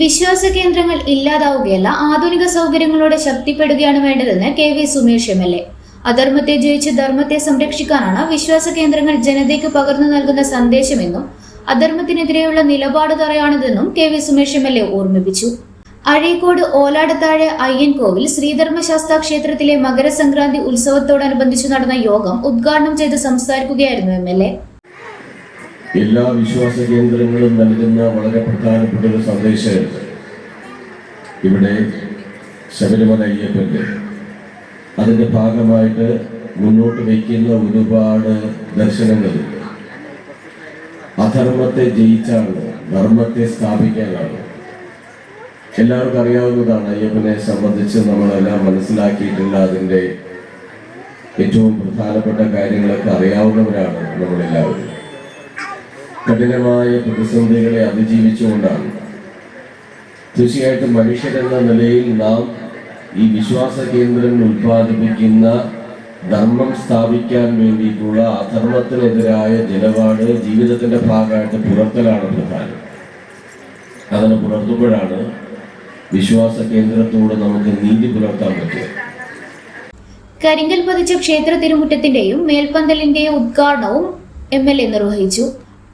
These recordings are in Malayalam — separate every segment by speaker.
Speaker 1: വിശ്വാസ കേന്ദ്രങ്ങൾ ഇല്ലാതാവുകയല്ല ആധുനിക സൗകര്യങ്ങളോടെ ശക്തിപ്പെടുകയാണ് വേണ്ടതെന്ന് K V Sumesh M L A. അധർമ്മത്തെ ജയിച്ച് ധർമ്മത്തെ സംരക്ഷിക്കാനാണ് വിശ്വാസ കേന്ദ്രങ്ങൾ ജനതയ്ക്ക് പകർന്നു നൽകുന്ന സന്ദേശമെന്നും അധർമ്മത്തിനെതിരെയുള്ള നിലപാട് തറയാണിതെന്നും K V Sumesh M L A ഓർമ്മിപ്പിച്ചു. അഴീക്കോട് ഓലാടത്താഴെ അയ്യൻകോവിൽ ശ്രീധർമ്മശാസ്ത്ര ക്ഷേത്രത്തിലെ മകരസംക്രാന്തി ഉത്സവത്തോടനുബന്ധിച്ച് നടന്ന യോഗം ഉദ്ഘാടനം ചെയ്ത് സംസാരിക്കുകയായിരുന്നു എം എൽ എ.
Speaker 2: എല്ലാ വിശ്വാസ കേന്ദ്രങ്ങളും നൽകുന്ന വളരെ പ്രധാനപ്പെട്ട ഒരു സന്ദേശം ഇവിടെ ശബരിമല അയ്യപ്പന്റെ അതിന്റെ ഭാഗമായിട്ട് മുന്നോട്ട് വയ്ക്കുന്ന ഒരുപാട് ദർശനങ്ങൾ. അധർമ്മത്തെ ജയിച്ചാണ് ധർമ്മത്തെ സ്ഥാപിക്കാനാണ്. എല്ലാവർക്കും അറിയാവുന്നതാണ് അയ്യപ്പനെ സംബന്ധിച്ച് നമ്മളെല്ലാം മനസ്സിലാക്കിയിട്ടുള്ള അതിന്റെ ഏറ്റവും പ്രധാനപ്പെട്ട കാര്യങ്ങളൊക്കെ അറിയാവുന്നവരാണ് നമ്മളെല്ലാവരും. കഠിനമായ പ്രതിസന്ധികളെ അതിജീവിച്ചുകൊണ്ടാണ്. തീർച്ചയായിട്ടും മനുഷ്യരെന്ന നിലയിൽ നാം ഈ വിശ്വാസ കേന്ദ്രങ്ങൾ ഉത്പാദിപ്പിക്കുന്ന ധർമ്മം സ്ഥാപിക്കാൻ വേണ്ടിയിട്ടുള്ള അധർമ്മത്തിനെതിരായ നിലപാട് ജീവിതത്തിന്റെ ഭാഗമായിട്ട് പുലർത്തലാണ് പ്രധാനം. അതിനെ പുലർത്തുമ്പോഴാണ് വിശ്വാസ കേന്ദ്രത്തോട് നമുക്ക് നീതി പുലർത്താൻ പറ്റുക.
Speaker 1: കരിങ്കൽ പതിച്ച ക്ഷേത്ര തിരുമുറ്റത്തിന്റെയും മേൽപ്പന്തലിന്റെയും ഉദ്ഘാടനവും എം എൽ എ നിർവഹിച്ചു.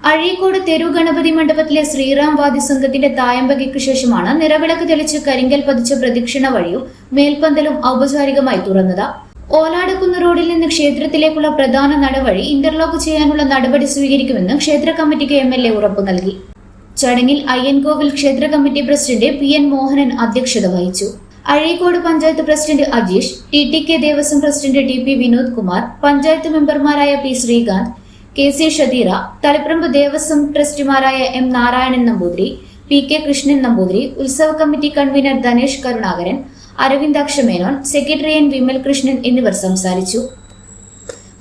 Speaker 1: അഴീക്കോട് തെരു ഗണപതി മണ്ഡപത്തിലെ ശ്രീറാം വാദി സംഘത്തിന്റെ തായമ്പകയ്ക്ക് ശേഷമാണ് നിറവിളക്ക് തെളിച്ച് കരിങ്കൽ പതിച്ച പ്രദക്ഷിണ വഴിയും മേൽപ്പന്തലും ഔപചാരികമായി തുറന്നത്. ഓലാടക്കുന്ന് റോഡിൽ നിന്ന് ക്ഷേത്രത്തിലേക്കുള്ള പ്രധാന നടവഴി ഇന്റർലോക്ക് ചെയ്യാനുള്ള നടപടി സ്വീകരിക്കുമെന്ന് ക്ഷേത്ര കമ്മിറ്റിക്ക് എം എൽ എ ഉറപ്പു നൽകി. ചടങ്ങിൽ അയ്യൻകോവിൽ ക്ഷേത്ര committee president P N Mohanan അധ്യക്ഷത വഹിച്ചു. Azhikode panchayat president Ajeesh T T K Devaswom president T P Vinod Kumar panchayat മെമ്പർമാരായ P Sreekanth K C Shadeera Thaliparamba Devaswom ട്രസ്റ്റിമാരായ M Narayanan Namboothiri P K Krishnan Namboothiri ഉത്സവ committee convener Dhanesh Karunakaran Aravindaksha Menon secretary N Vimal Krishnan എന്നിവർ സംസാരിച്ചു.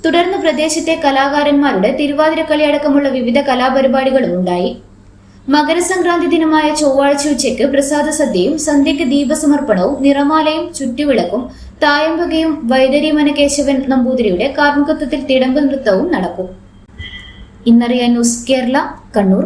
Speaker 1: തുടർന്ന് പ്രദേശത്തെ കലാകാരന്മാരുടെ തിരുവാതിരക്കളി അടക്കമുള്ള വിവിധ കലാപരിപാടികളും ഉണ്ടായി. മകരസംക്രാന്തി ദിനമായ ചൊവ്വാഴ്ച ഉച്ചയ്ക്ക് പ്രസാദ സദ്യയും സന്ധ്യയ്ക്ക് ദീപസമർപ്പണവും നിറമാലയും ചുറ്റുവിളക്കും തായമ്പകയും വൈദരി മനകേശവൻ നമ്പൂതിരിയുടെ കാർമ്മികത്വത്തിൽ തിടമ്പ് നൃത്തവും നടക്കും. ഇന്നറിയാൻ ന്യൂസ് കേരള കണ്ണൂർ.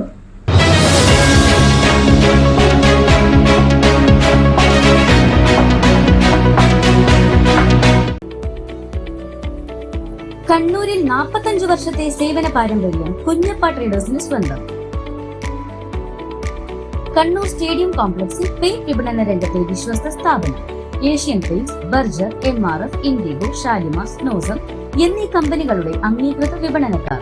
Speaker 3: കണ്ണൂരിൽ നാൽപ്പത്തഞ്ചു വർഷത്തെ സേവന പാരമ്പര്യം കുഞ്ഞപ്പ ട്രേഡേഴ്സിന് സ്വന്തം. കണ്ണൂർ സ്റ്റേഡിയം കോംപ്ലക്സിൽ പെയിന്റ് വിപണന രംഗത്തെ വിശ്വസ്ത സ്ഥാപനം. Asian Paints Berger M R F Indigo Shalimar Snowcem എന്നീ കമ്പനികളുടെ അംഗീകൃത വിപണനക്കാർ.